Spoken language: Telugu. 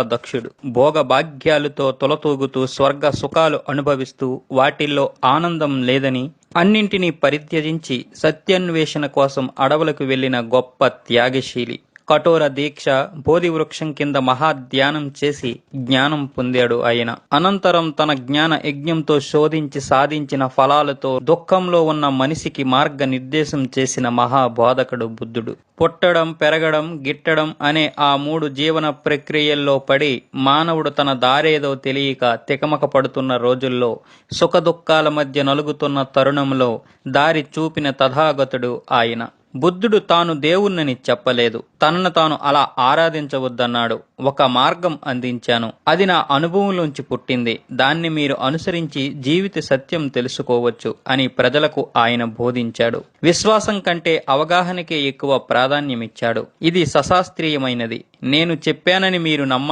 దక్షుడు. భోగభాగ్యాలతో తొలతూగుతూ స్వర్గ సుఖాలు అనుభవిస్తూ వాటిల్లో ఆనందం లేదని అన్నింటినీ పరిత్యజించి సత్యాన్వేషణ కోసం అడవులకు వెళ్ళిన గొప్ప త్యాగశీలి. కఠోర దీక్ష బోధి వృక్షం కింద మహాధ్యానం చేసి జ్ఞానం పొందాడు ఆయన. అనంతరం తన జ్ఞాన యజ్ఞంతో శోధించి సాధించిన ఫలాలతో దుఃఖంలో ఉన్న మనిషికి మార్గ నిర్దేశం చేసిన మహాబోధకుడు బుద్ధుడు. పుట్టడం పెరగడం గిట్టడం అనే ఆ మూడు జీవన ప్రక్రియల్లో పడి మానవుడు తన దారేదో తెలియక తికమక పడుతున్న రోజుల్లో సుఖదుఖాల మధ్య నలుగుతున్న తరుణంలో దారి చూపిన తథాగతుడు ఆయన. బుద్ధుడు తాను దేవుణ్ణని చెప్పలేదు. తనను తాను అలా ఆరాధించవద్దన్నాడు. ఒక మార్గం అందించాను. అది నా అనుభవంలోంచి పుట్టింది. దాన్ని మీరు అనుసరించి జీవిత సత్యం తెలుసుకోవచ్చు అని ప్రజలకు ఆయన బోధించాడు. విశ్వాసం కంటే అవగాహనకే ఎక్కువ ప్రాధాన్యమిచ్చాడు. ఇది సశాస్త్రీయమైనది. నేను చెప్పానని మీరు నమ్మాలి